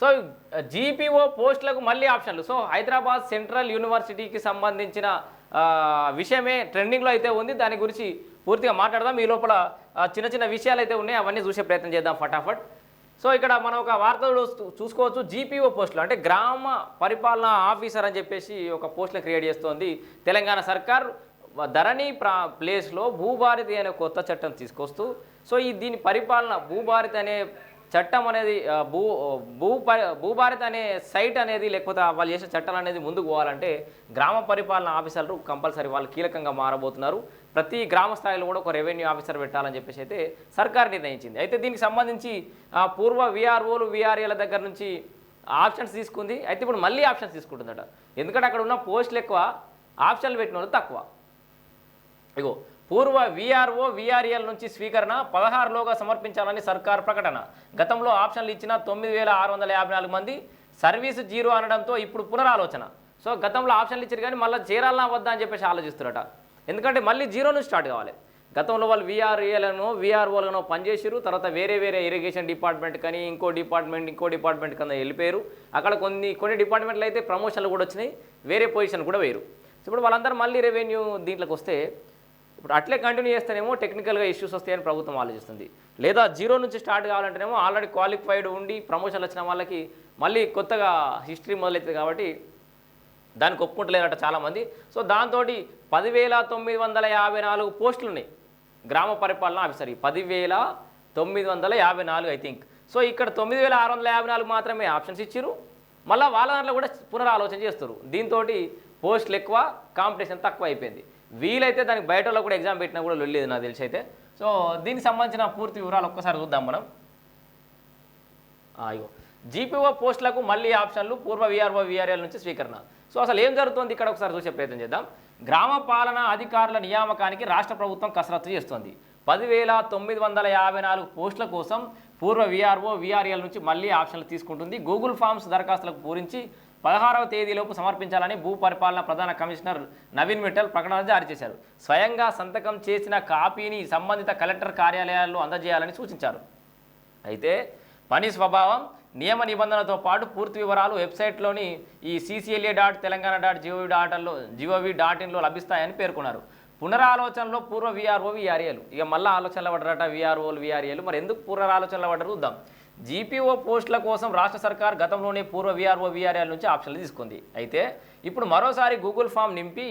So GPO పోస్టులకు మళ్ళీ ఆప్షన్లు. సో హైదరాబాద్ సెంట్రల్ యూనివర్సిటీకి సంబంధించిన విషయమే ట్రెండింగ్లో అయితే ఉంది. దాని గురించి పూర్తిగా మాట్లాడదాం. ఈ లోపల చిన్న చిన్న విషయాలు అయితే ఉన్నాయి. అవన్నీ చూసే ప్రయత్నం చేద్దాం ఫటాఫట్. సో ఇక్కడ మనం ఒక వార్త చూసుకోవచ్చు. జీపీఓ పోస్టులు. అంటే గ్రామ పరిపాలనా ఆఫీసర్ అని చెప్పేసి ఒక పోస్టులు క్రియేట్ చేస్తోంది తెలంగాణ సర్కార్. ధరణి ప్రా ప్లేస్లో భూభారతి అనే కొత్త చట్టం తీసుకొస్తూ సో ఈ దీని పరిపాలన భూభారతి అనే చట్టం అనేది భూ భూ భూభారత్ అనే సైట్ అనేది లేకపోతే వాళ్ళు చేసే చట్టాలు అనేది ముందుకు పోవాలంటే గ్రామ పరిపాలన ఆఫీసర్లు కంపల్సరీ వాళ్ళు కీలకంగా మారబోతున్నారు. ప్రతి గ్రామ స్థాయిలో కూడా ఒక రెవెన్యూ ఆఫీసర్ పెట్టాలని చెప్పేసి అయితే సర్కార్ నిర్ణయించింది. అయితే దీనికి సంబంధించి పూర్వ విఆర్ఓలు విఆర్ఏల దగ్గర నుంచి ఆప్షన్స్ తీసుకుంది. అయితే ఇప్పుడు మళ్ళీ ఆప్షన్స్ తీసుకుంటుందట. ఎందుకంటే అక్కడ ఉన్న పోస్టులు ఎక్కువ ఆప్షన్లు పెట్టిన వాళ్ళు తక్కువ. ఇగో పూర్వ వీఆర్ఓ వీఆర్ఎల్ నుంచి స్వీకరణ పదహారులోగా సమర్పించాలని సర్కార్ ప్రకటన. గతంలో ఆప్షన్లు ఇచ్చిన తొమ్మిది వేల ఆరు వందల యాభై నాలుగు మంది సర్వీసు జీరో అనడంతో ఇప్పుడు పునరాలోచన. సో గతంలో ఆప్షన్లు ఇచ్చారు కానీ మళ్ళీ చేరాలనా వద్దా అని చెప్పేసి ఆలోచిస్తున్నారట. ఎందుకంటే మళ్ళీ జీరో నుంచి స్టార్ట్ కావాలి. గతంలో వాళ్ళు వీఆర్ఏలను వీఆర్ఓలను పనిచేసారు తర్వాత వేరే వేరే ఇరిగేషన్ డిపార్ట్మెంట్ కానీ ఇంకో డిపార్ట్మెంట్ ఇంకో డిపార్ట్మెంట్ కన్నా వెళ్ళిపోయారు. అక్కడ కొన్ని కొన్ని డిపార్ట్మెంట్లు అయితే ప్రమోషన్లు కూడా వచ్చినాయి వేరే పొజిషన్ కూడా వేరు ఇప్పుడు వాళ్ళందరూ మళ్ళీ రెవెన్యూ దీంట్లోకి వస్తే ఇప్పుడు అట్లే కంటిన్యూ చేస్తేనేమో టెక్నికల్గా ఇష్యూస్ వస్తాయని ప్రభుత్వం ఆలోచిస్తుంది. లేదా జీరో నుంచి స్టార్ట్ కావాలంటేనేమో ఆల్రెడీ క్వాలిఫైడ్ ఉండి ప్రమోషన్లు వచ్చిన వాళ్ళకి మళ్ళీ కొత్తగా హిస్టరీ మొదలవుతుంది కాబట్టి దానికి ఒప్పుకుంటలేరట చాలామంది. సో దాంతో పదివేల తొమ్మిది వందల యాభై నాలుగు పోస్టులు ఉన్నాయి. గ్రామ పరిపాలన ఆఫీసర్ ఈ పదివేల తొమ్మిది వందల యాభై నాలుగు ఐ థింక్ సో ఇక్కడ తొమ్మిది వేల ఆరు వందల యాభై నాలుగు మాత్రమే ఆప్షన్స్ ఇచ్చారు మళ్ళీ వాళ్ళ దాంట్లో కూడా పునరాలోచన చేస్తారు దీంతో పోస్టులు ఎక్కువ కాంపిటీషన్ తక్కువ అయిపోయింది. వీలైతే దానికి బయటలో కూడా ఎగ్జామ్ పెట్టినా కూడా వెళ్ళేది నాకు తెలిసి అయితే. సో దీనికి సంబంధించిన పూర్తి వివరాలు ఒక్కసారి చూద్దాం మనం. అయ్యో జీపీఓ పోస్టులకు మళ్ళీ ఆప్షన్లు పూర్వ విఆర్ఓ విఆర్ఎల్ నుంచి స్వీకరణ. సో అసలు ఏం జరుగుతుంది ఇక్కడ ఒకసారి చూసే ప్రయత్నం చేద్దాం. గ్రామ పాలనా అధికారుల నియామకానికి రాష్ట్ర ప్రభుత్వం కసరత్తు చేస్తుంది. పదివేల తొమ్మిది వందల యాభై నాలుగు పోస్టుల కోసం పూర్వ విఆర్ఓ విఆర్ఎల్ నుంచి మళ్ళీ ఆప్షన్లు తీసుకుంటుంది. గూగుల్ ఫామ్స్ దరఖాస్తులకు పూరించి పదహారవ తేదీలోపు సమర్పించాలని భూ పరిపాలన ప్రధాన కమిషనర్ నవీన్ మిట్టల్ ప్రకటన జారీ చేశారు. స్వయంగా సంతకం చేసిన కాపీని సంబంధిత కలెక్టర్ కార్యాలయాల్లో అందజేయాలని సూచించారు. అయితే పని స్వభావం నియమ నిబంధనలతో పాటు పూర్తి వివరాలు వెబ్సైట్లోని ఈ CCLA dot Telangana dot GOV డాట్లో GOV dot ఇన్లో లభిస్తాయని పేర్కొన్నారు. పునరాలోచనలో పూర్వ విఆర్ఓ విఆర్ఏలు. ఇక మళ్ళీ ఆలోచనలు పడరట విఆర్ఓలు విఆర్ఏలు. మరి ఎందుకు పునరాలోచనలు పడరు? చూద్దాం. జీపీఓ పోస్టుల కోసం రాష్ట్ర సర్కార్ గతంలోనే పూర్వ విఆర్ఓ విఆర్ఎల్ నుంచి ఆప్షన్లు తీసుకుంది. అయితే ఇప్పుడు మరోసారి గూగుల్ ఫామ్ నింపి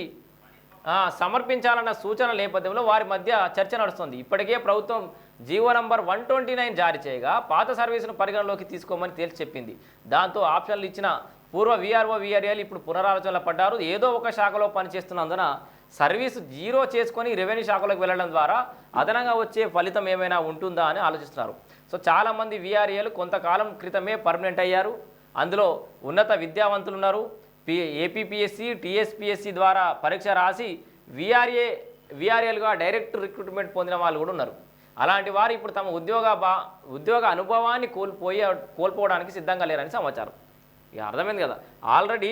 సమర్పించాలన్న సూచన నేపథ్యంలో వారి మధ్య చర్చ నడుస్తుంది. ఇప్పటికే ప్రభుత్వం GO number one twenty nine జారీ చేయగా పాత సర్వీసును పరిగణలోకి తీసుకోమని తేల్చి చెప్పింది. దాంతో ఆప్షన్లు ఇచ్చిన పూర్వ విఆర్ఓ విఆర్ఏలు ఇప్పుడు పునరాలోచనలో పడ్డారు. ఏదో ఒక శాఖలో పనిచేస్తున్నందున సర్వీసు జీరో చేసుకొని రెవెన్యూ శాఖలోకి వెళ్ళడం ద్వారా అదనంగా వచ్చే ఫలితం ఏమైనా ఉంటుందా అని ఆలోచిస్తున్నారు. సో చాలామంది విఆర్ఏలు కొంతకాలం క్రితమే పర్మనెంట్ అయ్యారు. అందులో ఉన్నత విద్యావంతులు ఉన్నారు. పి ఏపీపీఎస్సి టీఎస్పీఎస్సి ద్వారా పరీక్ష రాసి విఆర్ఏ విఆర్ఏలుగా డైరెక్ట్ రిక్రూట్మెంట్ పొందిన వాళ్ళు కూడా ఉన్నారు. అలాంటి వారు ఇప్పుడు తమ ఉద్యోగ బా ఉద్యోగ అనుభవాన్ని కోల్పోయే కోల్పోవడానికి సిద్ధంగా లేరని సమాచారం. ఇక అర్థమైంది కదా. ఆల్రెడీ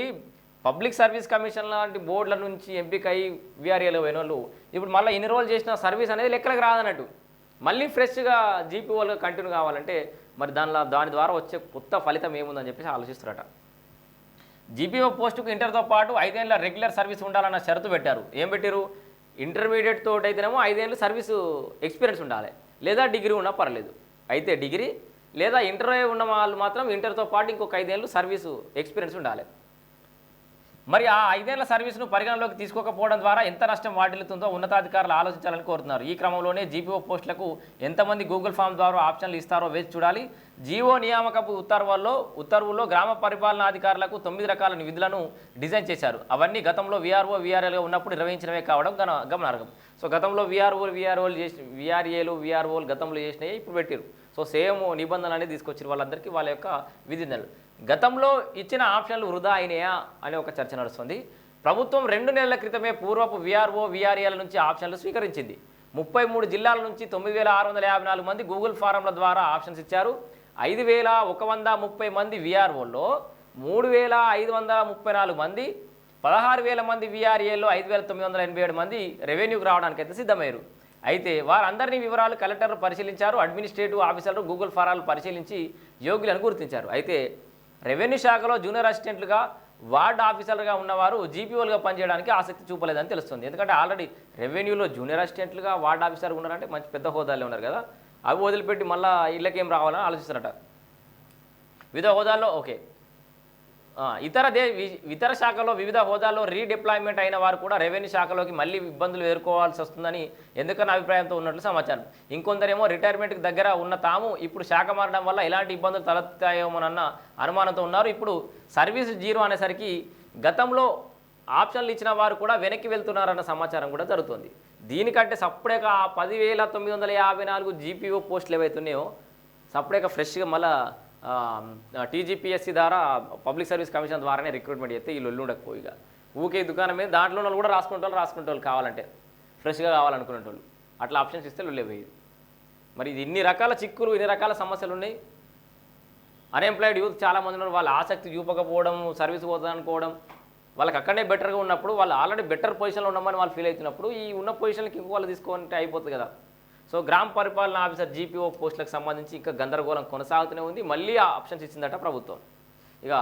పబ్లిక్ సర్వీస్ కమిషన్ లాంటి బోర్డుల నుంచి ఎంపిక అయ్యి విఆర్ఏలో పోయిన వాళ్ళు ఇప్పుడు మళ్ళీ ఇన్ని రోజులు చేసిన సర్వీస్ అనేది లెక్కలకు రాదన్నట్టు. మళ్ళీ ఫ్రెష్గా జీపీఓలుగా కంటిన్యూ కావాలంటే మరి దానిలో దాని ద్వారా వచ్చే కొత్త ఫలితం ఏముందని చెప్పేసి ఆలోచిస్తారట. జీపీఓ పోస్టుకు ఇంటర్తో పాటు ఐదేళ్ళ రెగ్యులర్ సర్వీస్ ఉండాలన్న షరతు పెట్టారు. ఏం పెట్టారు ఇంటర్మీడియట్ తోటి అయితేనేమో ఐదేళ్ళు సర్వీసు ఎక్స్పీరియన్స్ ఉండాలి. లేదా డిగ్రీ ఉన్నా పర్లేదు. అయితే డిగ్రీ లేదా ఇంటర్ ఉన్న వాళ్ళు మాత్రం ఇంటర్తో పాటు ఇంకొక ఐదేళ్ళు సర్వీసు ఎక్స్పీరియన్స్ ఉండాలి. మరి ఆ ఐదేళ్ళ సర్వీస్ను పరిగణలోకి తీసుకోకపోవడం ద్వారా ఎంత నష్టం వాటిల్లుతుందో ఉన్నతాధికారులు ఆలోచించాలని కోరుతున్నారు. ఈ క్రమంలోనే జీపీఓ పోస్టులకు ఎంతమంది గూగుల్ ఫామ్ ద్వారా ఆప్షన్లు ఇస్తారో వేచి చూడాలి. జీవో నియామకపు ఉత్తర్వుల్లో ఉత్తర్వుల్లో గ్రామ పరిపాలనా అధికారులకు తొమ్మిది రకాల విధులను డిజైన్ చేశారు. అవన్నీ గతంలో విఆర్ఓ విఆర్ఏలుగా ఉన్నప్పుడు నిర్వహించినవే కావడం గన గమనార్హం. సో గతంలో విఆర్ఓలు విఆర్ఓలు చేసి విఆర్ఏలు విఆర్ఓలు గతంలో చేసినవి ఇప్పుడు పెట్టారు సో సేమ్ నిబంధనలు అనేది తీసుకొచ్చారు వాళ్ళందరికీ వాళ్ళ యొక్క విధి నెలలు గతంలో ఇచ్చిన ఆప్షన్లు వృధా అయినాయా అనే ఒక చర్చ నడుస్తుంది. ప్రభుత్వం రెండు నెలల క్రితమే పూర్వపు విఆర్ఓ విఆర్ఏల నుంచి ఆప్షన్లు స్వీకరించింది. ముప్పై మూడు జిల్లాల నుంచి తొమ్మిది వేల ఆరు వందల యాభై నాలుగు మంది గూగుల్ ఫారంల ద్వారా ఆప్షన్స్ ఇచ్చారు. ఐదు వేల ఒక వంద ముప్పై మంది విఆర్ఓల్లో మూడు వేల ఐదు వందల ముప్పై నాలుగు మంది పదహారు వేల మంది విఆర్ఏలో ఐదు వేల తొమ్మిది వందల ఎనభై ఏడు మంది రెవెన్యూకి రావడానికి అయితే సిద్ధమయ్యారు. అయితే వారందరినీ వివరాలు కలెక్టర్లు పరిశీలించారు అడ్మినిస్ట్రేటివ్ ఆఫీసర్లు గూగుల్ ఫారాలు పరిశీలించి యోగ్యులను గుర్తించారు. అయితే రెవెన్యూ శాఖలో జూనియర్ అసిస్టెంట్లుగా వార్డ్ ఆఫీసర్గా ఉన్నవారు జీపీఓలుగా పనిచేయడానికి ఆసక్తి చూపలేదని తెలుస్తుంది. ఎందుకంటే ఆల్రెడీ రెవెన్యూలో జూనియర్ అసిస్టెంట్లుగా వార్డ్ ఆఫీసర్ ఉన్నారంటే మంచి పెద్ద హోదాలో ఉన్నారు కదా. అవి వదిలిపెట్టి మళ్ళీ ఇళ్ళకేం రావాలని ఆలోచిస్తారట వివిధ హోదాల్లో ఓకే. ఇతర దే ఇతర శాఖలో వివిధ హోదాల్లో రీడిప్లాయ్మెంట్ అయిన వారు కూడా రెవెన్యూ శాఖలోకి మళ్ళీ ఇబ్బందులు ఎదుర్కోవాల్సి వస్తుందని ఎందుకన్న అభిప్రాయంతో ఉన్నట్లు సమాచారం. ఇంకొందరేమో రిటైర్మెంట్కి దగ్గర ఉన్న తాము ఇప్పుడు శాఖ మారడం వల్ల ఎలాంటి ఇబ్బందులు తలెత్తాయేమోనన్న అనుమానంతో ఉన్నారు. ఇప్పుడు సర్వీస్ జీరో అనేసరికి గతంలో ఆప్షన్లు ఇచ్చిన వారు కూడా వెనక్కి వెళ్తున్నారన్న సమాచారం కూడా జరుగుతుంది. దీనికంటే సప్పుడేక పదివేల తొమ్మిది వందల యాభై నాలుగు జీపీఓ పోస్టులు ఏవైతున్నాయో సప్పుడేక ఫ్రెష్గా మళ్ళీ టీజీపీఎస్సీ ద్వారా పబ్లిక్ సర్వీస్ కమిషన్ ద్వారానే రిక్రూట్మెంట్ చేస్తే వీళ్ళు ఉండకపోయి ఊకే దుకాణం మీద దాంట్లో వాళ్ళు కూడా రాసుకుంటారు వాళ్ళు కావాలంటే ఫ్రెష్గా కావాలనుకునేటోళ్ళు. అట్లా ఆప్షన్స్ ఇస్తే వాళ్ళు మరి ఇది ఇన్ని రకాల చిక్కులు ఇన్ని రకాల సమస్యలు ఉన్నాయి. అన్ఎంప్లాయిడ్ యూత్ చాలా మంది ఉన్నారు వాళ్ళ ఆసక్తి చూపకపోవడం సర్వీస్ పోతుందనుకోవడం వాళ్ళకి అక్కడనే బెటర్గా ఉన్నప్పుడు వాళ్ళు ఆల్రెడీ బెటర్ పొజిషన్లో ఉన్నామని వాళ్ళు ఫీల్ అవుతున్నప్పుడు ఈ ఉన్న పొజిషన్కి ఇంకో వాళ్ళు తీసుకుంటే అయిపోతుంది కదా. సో గ్రామ పరిపాలన ఆఫీసర్ జీపీఓ పోస్టులకు సంబంధించి ఇంకా గందరగోళం కొనసాగుతూనే ఉంది. మళ్ళీ ఆ ఆప్షన్స్ ఇచ్చిందట ప్రభుత్వం. ఇక